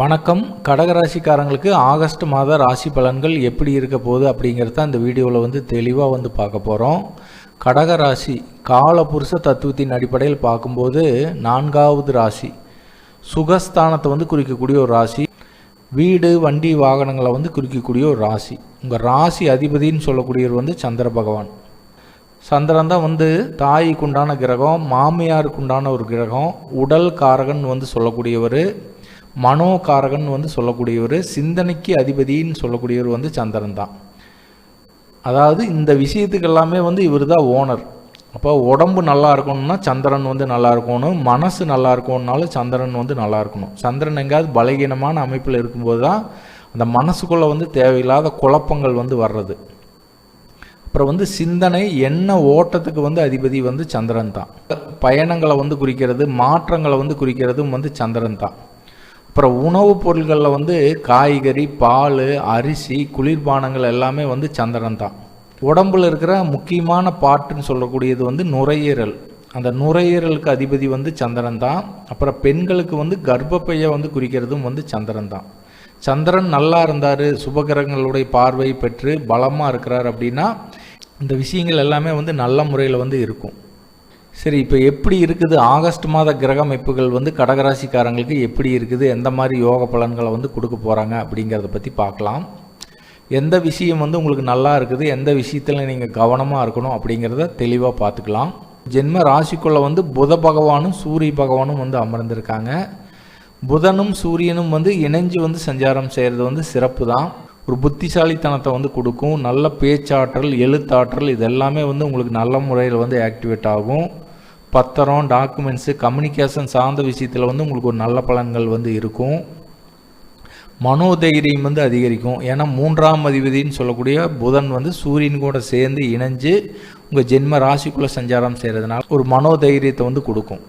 வணக்கம். கடகராசிக்காரங்களுக்கு ஆகஸ்ட் மாத ராசி பலன்கள் எப்படி இருக்க போகுது அப்படிங்கிறத இந்த வீடியோவில் வந்து தெளிவாக வந்து பார்க்க போகிறோம் கடகராசி காலபுருஷ தத்துவத்தின் அடிப்படையில் பார்க்கும்போது நான்காவது ராசி. சுகஸ்தானத்தை வந்து குறிக்கக்கூடிய ஒரு ராசி. வீடு வண்டி வாகனங்களை வந்து குறிக்கக்கூடிய ஒரு ராசி. உங்கள் ராசி அதிபதின்னு சொல்லக்கூடியவர் வந்து சந்திர பகவான். சந்திரன் தான் வந்து தாய்க்குண்டான கிரகம் மாமியாருக்குண்டான ஒரு கிரகம் உடல் காரகன் வந்து சொல்லக்கூடியவர். மனோகாரகன் வந்து சொல்லக்கூடியவர் சிந்தனைக்கு அதிபதின்னு சொல்லக்கூடியவர் வந்து சந்திரன் தான். அதாவது இந்த விஷயத்துக்கு எல்லாமே வந்து இவர் தான் ஓனர். அப்போ உடம்பு நல்லா இருக்கணும்னா சந்திரன் வந்து நல்லா இருக்கணும் மனசு நல்லா இருக்கணும்னாலும் சந்திரன் வந்து நல்லா இருக்கணும். சந்திரன் எங்கேயாவது பலகீனமான அமைப்பில் இருக்கும்போது தான் அந்த மனசுக்குள்ளே வந்து தேவையில்லாத குழப்பங்கள் வந்து வர்றது. அப்புறம் வந்து சிந்தனை என்ன ஓட்டத்துக்கு வந்து அதிபதி வந்து சந்திரன் தான். பயணங்களை வந்து குறிக்கிறது மாற்றங்களை வந்து குறிக்கிறதும் வந்து சந்திரன் தான். அப்புறம் உணவுப் பொருள்களில் வந்து காய்கறி பால் அரிசி குளிர்பானங்கள் எல்லாமே வந்து சந்திரன் தான் உடம்புல இருக்கிற முக்கியமான பாட்டுன்னு சொல்லக்கூடியது வந்து நுரையீரல். அந்த நுரையீரலுக்கு அதிபதி வந்து சந்திரன் தான் அப்புறம் பெண்களுக்கு வந்து கர்ப்பப்பையை வந்து குறிக்கிறதும் வந்து சந்திரன் தான் சந்திரன் நல்லா இருந்தார் சுபகிரகங்களுடைய பார்வை பெற்று பலமாக இருக்கிறார் அப்படின்னா இந்த விஷயங்கள் எல்லாமே வந்து நல்ல முறையில் வந்து இருக்கும். சரி இப்போ எப்படி இருக்குது? ஆகஸ்ட் மாத கிரக அமைப்புகள் வந்து கடகராசிக்காரங்களுக்கு எப்படி இருக்குது? எந்த மாதிரி யோக பலன்களை வந்து கொடுக்க போகிறாங்க அப்படிங்கிறத பற்றி பார்க்கலாம். எந்த விஷயம் வந்து உங்களுக்கு நல்லா இருக்குது? எந்த விஷயத்தில் நீங்கள் கவனமாக இருக்கணும்? அப்படிங்கிறத தெளிவாக பார்த்துக்கலாம். ஜென்ம ராசிக்குள்ளே வந்து புத பகவானும் சூரிய பகவானும் வந்து அமர்ந்திருக்காங்க. புதனும் சூரியனும் வந்து இணைஞ்சு வந்து சஞ்சாரம் செய்கிறது வந்து சிறப்பு தான். ஒரு புத்திசாலித்தனத்தை வந்து கொடுக்கும். நல்ல பேச்சாற்றல் எழுத்தாற்றல் இது எல்லாமே வந்து உங்களுக்கு நல்ல முறையில் வந்து ஆக்டிவேட் ஆகும். பத்திரம் டாக்குமெண்ட்ஸு கம்யூனிகேஷன் சார்ந்த விஷயத்தில் வந்து உங்களுக்கு ஒரு நல்ல பலன்கள் வந்து இருக்கும். மனோதைரியம் வந்து அதிகரிக்கும். ஏன்னா மூன்றாம் அதிபதினு சொல்லக்கூடிய புதன் வந்து சூரியன் கூட சேர்ந்து இணைஞ்சு உங்கள் ஜென்ம ராசிக்குள்ளே சஞ்சாரம் செய்கிறதுனால ஒரு மனோதைரியத்தை வந்து கொடுக்கும்.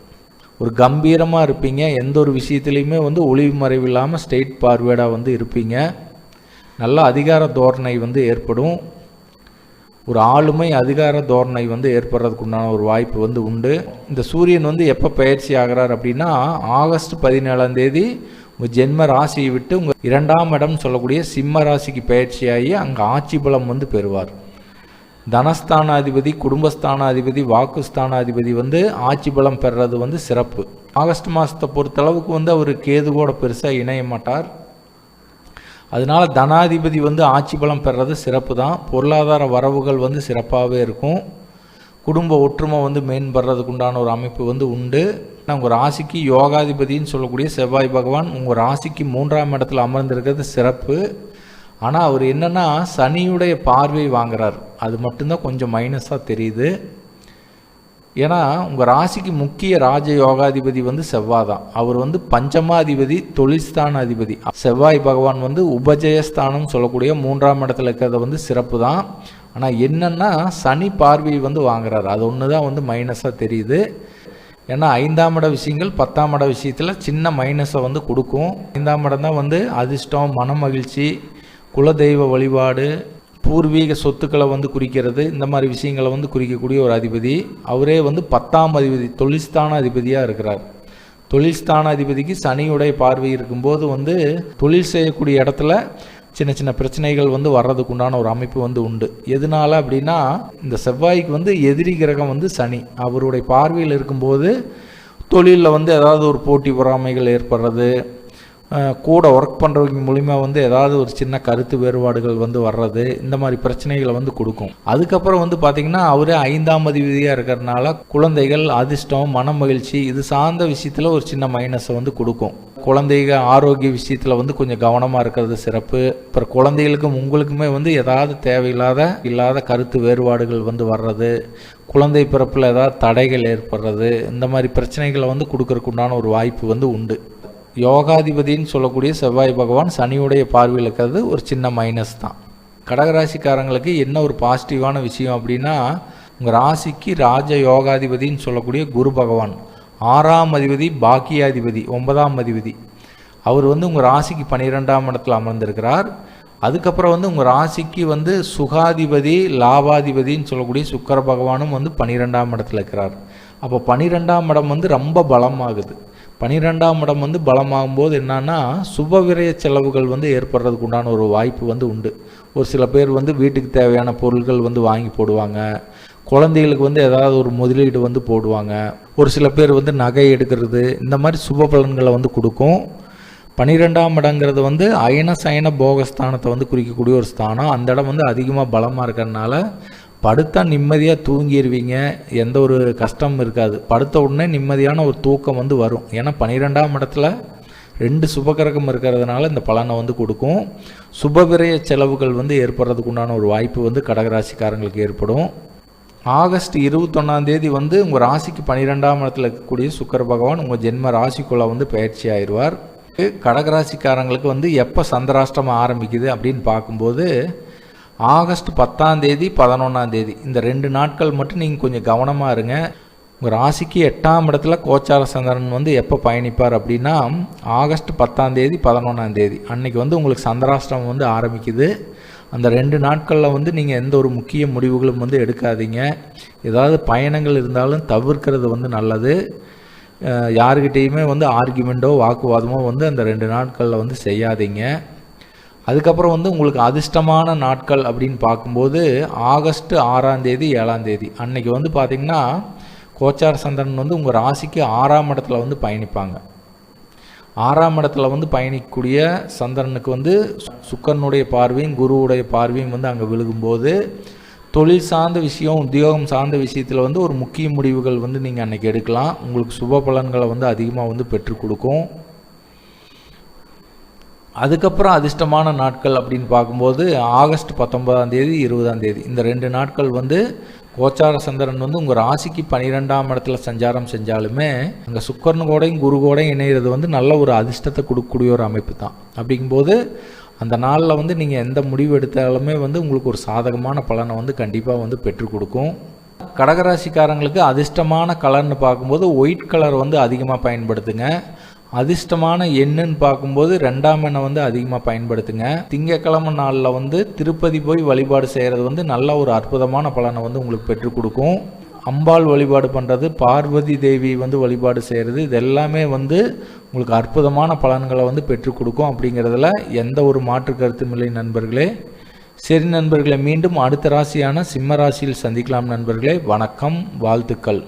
ஒரு கம்பீரமாக இருப்பீங்க. எந்த ஒரு விஷயத்துலையுமே வந்து ஒளிவு மறைவு இல்லாமல் ஸ்டேட் பார்வேர்டாக வந்து இருப்பீங்க. நல்ல அதிகார தோரணை வந்து ஏற்படும். ஒரு ஆளுமை அதிகார தோரணை வந்து ஏற்படுறதுக்கு உண்டான ஒரு வாய்ப்பு வந்து உண்டு. இந்த சூரியன் வந்து எப்போ பயிற்சி ஆகிறார் அப்படின்னா ஆகஸ்ட் பதினேழாம் தேதி உங்கள் ஜென்ம ராசியை விட்டு உங்கள் இரண்டாம் இடம் சொல்லக்கூடிய சிம்ம ராசிக்கு பயிற்சியாகி அங்கே ஆட்சி பலம் வந்து பெறுவார். தனஸ்தானாதிபதி குடும்பஸ்தானாதிபதி வாக்குஸ்தானாதிபதி வந்து ஆட்சி பலம் பெறுறது வந்து சிறப்பு. ஆகஸ்ட் மாதத்தை பொறுத்தளவுக்கு வந்து அவர் கேதுவோட பெருசாக இணைய மாட்டார். அதனால தனாதிபதி வந்து ஆட்சி பலம் பெறது சிறப்பு தான் பொருளாதார வரவுகள் வந்து சிறப்பாகவே இருக்கும். குடும்ப ஒற்றுமை வந்து மேம்படுறதுக்கு உண்டான ஒரு அமைப்பு வந்து உண்டு. உங்கள் ராசிக்கு யோகாதிபதின்னு சொல்லக்கூடிய செவ்வாய் பகவான் உங்கள் ராசிக்கு மூன்றாம் இடத்துல அமர்ந்திருக்கிறது சிறப்பு. ஆனால் அவர் என்னென்னா சனியுடைய பார்வை வாங்குறார். அது மட்டும்தான் கொஞ்சம் மைனஸாக தெரியுது. ஏன்னா உங்கள் ராசிக்கு முக்கிய ராஜ யோகாதிபதி வந்து செவ்வாய் தான் அவர் வந்து பஞ்சமாதிபதி தொழில்ஸ்தான அதிபதி செவ்வாய் பகவான் வந்து உபஜயஸ்தானம் சொல்லக்கூடிய மூன்றாம் இடத்துல இருக்கிறத வந்து சிறப்பு தான் ஆனால் என்னென்னா சனி பார்வை வந்து வாங்குறாரு. அது ஒன்று தான் வந்து மைனஸாக தெரியுது. ஏன்னா ஐந்தாம் இட விஷயங்கள் பத்தாம் இட விஷயத்தில் சின்ன மைனஸை வந்து கொடுக்கும். ஐந்தாம் இடம் தான் வந்து அதிர்ஷ்டம் மன மகிழ்ச்சி குலதெய்வ வழிபாடு பூர்வீக சொத்துக்களை வந்து குறிக்கிறது இந்த மாதிரி விஷயங்களை வந்து குறிக்கக்கூடிய ஒரு அதிபதி. அவரே வந்து பத்தாம் அதிபதி தொழில்ஸ்தான அதிபதியாக இருக்கிறார். தொழில்ஸ்தான அதிபதிக்கு சனியுடைய பார்வை இருக்கும்போது வந்து தொழில் செய்யக்கூடிய இடத்துல சின்ன சின்ன பிரச்சனைகள் வந்து வர்றதுக்கு உண்டான ஒரு அமைப்பு வந்து உண்டு. எதனால அப்படின்னா இந்த செவ்வாய்க்கு வந்து எதிரி கிரகம் வந்து சனி. அவருடைய பார்வையில் இருக்கும்போது தொழிலில் வந்து ஏதாவது ஒரு போட்டி பொறாமைகள் ஏற்படுறது கூட ஒர்க் பண்ணுறவங்க மூலிமா வந்து ஏதாவது ஒரு சின்ன கருத்து வேறுபாடுகள் வந்து வர்றது இந்த மாதிரி பிரச்சனைகளை வந்து கொடுக்கும். அதுக்கப்புறம் வந்து பார்த்திங்கன்னா அவரே ஐந்தாம் அதிபதியாக இருக்கிறதுனால குழந்தைகள் அதிர்ஷ்டம் மன மகிழ்ச்சி இது சார்ந்த விஷயத்தில் ஒரு சின்ன மைனஸை வந்து கொடுக்கும். குழந்தைக ஆரோக்கிய விஷயத்தில் வந்து கொஞ்சம் கவனமாக இருக்கிறது சிறப்பு. அப்புறம் குழந்தைகளுக்கும் உங்களுக்குமே வந்து ஏதாவது தேவையில்லாத இல்லாத கருத்து வேறுபாடுகள் வந்து வர்றது. குழந்தை பிறப்பில் ஏதாவது தடைகள் ஏற்படுறது. இந்த மாதிரி பிரச்சனைகளை வந்து கொடுக்கறக்குண்டான ஒரு வாய்ப்பு வந்து உண்டு. யோகாதிபதின்னு சொல்லக்கூடிய செவ்வாய் பகவான் சனியுடைய பார்வையில் இருக்கிறது ஒரு சின்ன மைனஸ் தான். கடகராசிக்காரங்களுக்கு என்ன ஒரு பாசிட்டிவான விஷயம் அப்படின்னா உங்கள் ராசிக்கு ராஜ யோகாதிபதின்னு சொல்லக்கூடிய குரு பகவான் ஆறாம் அதிபதி பாக்கியாதிபதி ஒன்பதாம் அதிபதி. அவர் வந்து உங்கள் ராசிக்கு பன்னிரெண்டாம் இடத்துல அமர்ந்திருக்கிறார். அதுக்கப்புறம் வந்து உங்கள் ராசிக்கு வந்து சுகாதிபதி லாபாதிபதின்னு சொல்லக்கூடிய சுக்கர பகவானும் வந்து பன்னிரெண்டாம் இடத்துல இருக்கிறார். அப்போ பன்னிரெண்டாம் இடம் வந்து ரொம்ப பலமாகுது. பனிரெண்டாம் இடம் வந்து பலமாகும் போது என்னன்னா சுபவிரய செலவுகள் வந்து ஏற்படுறதுக்கு உண்டான ஒரு வாய்ப்பு வந்து உண்டு. ஒரு சில பேர் வந்து வீட்டுக்கு தேவையான பொருட்கள் வந்து வாங்கி போடுவாங்க. குழந்தைகளுக்கு வந்து ஏதாவது ஒரு முதலீடு வந்து போடுவாங்க. ஒரு சில பேர் வந்து நகை எடுக்கிறது இந்த மாதிரி சுப பலன்களை வந்து கொடுக்கும். பனிரெண்டாம் இடங்கிறது வந்து அயன சயன போகஸ்தானத்தை வந்து குறிக்கக்கூடிய ஒரு ஸ்தானம். அந்த இடம் வந்து அதிகமாக பலமாக இருக்கிறதுனால படுத்தா நிம்மதியாக தூங்கிடுவீங்க எந்த ஒரு கஷ்டமும் இருக்காது. படுத்த உடனே நிம்மதியான ஒரு தூக்கம் வந்து வரும். ஏன்னா பனிரெண்டாம் இடத்துல ரெண்டு சுபகிரகம் இருக்கிறதுனால இந்த பலனை வந்து கொடுக்கும். சுபவிரய செலவுகள் வந்து ஏற்படுறதுக்கு உண்டான ஒரு வாய்ப்பு வந்து கடகராசிக்காரங்களுக்கு ஏற்படும். ஆகஸ்ட் இருபத்தொன்னாந்தேதி வந்து உங்கள் ராசிக்கு பன்னிரெண்டாம் இடத்துல இருக்கக்கூடிய சுக்கர பகவான் உங்கள் ஜென்ம ராசிக்குள்ளே வந்து பயிற்சி ஆயிடுவார். கடகராசிக்காரங்களுக்கு வந்து எப்போ சந்திராஷ்டமம் ஆரம்பிக்குது அப்படின்னு பார்க்கும்போது ஆகஸ்ட் பத்தாம் தேதி பதினொன்றாம் தேதி. இந்த ரெண்டு நாட்கள் மட்டும் நீங்கள் கொஞ்சம் கவனமாக இருங்க. உங்கள் ராசிக்கு எட்டாம் இடத்துல கோச்சார சந்திரன் வந்து எப்போ பயணிப்பார் அப்படின்னா ஆகஸ்ட் பத்தாம் தேதி பதினொன்றாம் தேதி. அன்னைக்கு வந்து உங்களுக்கு சந்திராஷ்டிரம் வந்து ஆரம்பிக்குது. அந்த ரெண்டு நாட்களில் வந்து நீங்கள் எந்த ஒரு முக்கிய முடிவுகளும் வந்து எடுக்காதீங்க. ஏதாவது பயணங்கள் இருந்தாலும் தவிர்க்கிறது வந்து நல்லது. யாருக்கிட்டேயுமே வந்து ஆர்குமெண்ட்டோ வாக்குவாதமோ வந்து அந்த ரெண்டு நாட்களில் வந்து செய்யாதீங்க. அதுக்கப்புறம் வந்து உங்களுக்கு அதிர்ஷ்டமான நாட்கள் அப்படின்னு பார்க்கும்போது ஆகஸ்ட் ஆறாம் தேதி ஏழாம் தேதி. அன்னைக்கு வந்து பார்த்திங்கன்னா கோச்சார சந்திரன் வந்து உங்கள் ராசிக்கு ஆறாம் இடத்துல வந்து பயணிப்பாங்க. ஆறாம் இடத்துல வந்து பயணிக்கக்கூடிய சந்திரனுக்கு வந்து சு- சுக்கரனுடைய பார்வையும் குருவுடைய பார்வையும் வந்து அங்கே விழுகும்போது தொழில் சார்ந்த விஷயம் உத்தியோகம் சார்ந்த விஷயத்தில் வந்து ஒரு முக்கிய முடிவுகள் வந்து நீங்கள் அன்னைக்கு எடுக்கலாம். உங்களுக்கு சுப பலன்களை வந்து அதிகமாக வந்து பெற்றுக் கொடுக்கும். அதுக்கப்புறம் அதிர்ஷ்டமான நாட்கள் அப்படின்னு பார்க்கும்போது ஆகஸ்ட் பத்தொன்பதாம் தேதி இருபதாம் தேதி. இந்த ரெண்டு நாட்கள் வந்து கோச்சார சந்திரன் வந்து உங்கள் ராசிக்கு பன்னிரெண்டாம் இடத்துல சஞ்சாரம் செஞ்சாலுமே அங்கே சுக்கரன் கூடையும் குரு கூடையும் இணையிறது வந்து நல்ல ஒரு அதிர்ஷ்டத்தை கொடுக்கக்கூடிய ஒரு அமைப்பு தான். அப்படிங்கும்போது அந்த நாளில் வந்து நீங்கள் எந்த முடிவு எடுத்தாலுமே வந்து உங்களுக்கு ஒரு சாதகமான பலனை வந்து கண்டிப்பாக வந்து பெற்றுக் கொடுக்கும். கடகராசிக்காரங்களுக்கு அதிர்ஷ்டமான கலர்னு பார்க்கும்போது ஒயிட் கலர் வந்து அதிகமாக பயன்படுத்துங்க. அதிர்ஷ்டமான எண்ணுன்னு பார்க்கும்போது ரெண்டாம் எண்ணை வந்து அதிகமாக பயன்படுத்துங்க. திங்கக்கிழமை நாளில் வந்து திருப்பதி போய் வழிபாடு செய்கிறது வந்து நல்ல ஒரு அற்புதமான பலனை வந்து உங்களுக்கு பெற்றுக் கொடுக்கும். அம்பாள் வழிபாடு பண்ணுறது பார்வதி தேவி வந்து வழிபாடு செய்கிறது இது எல்லாமே வந்து உங்களுக்கு அற்புதமான பலன்களை வந்து பெற்றுக் கொடுக்கும் அப்படிங்கிறதுல எந்த ஒரு மாற்று கருத்தும் இல்லை நண்பர்களே. சரி நண்பர்களே மீண்டும் அடுத்த ராசியான சிம்ம ராசியில் சந்திக்கலாம் நண்பர்களே. வணக்கம் வாழ்த்துக்கள்.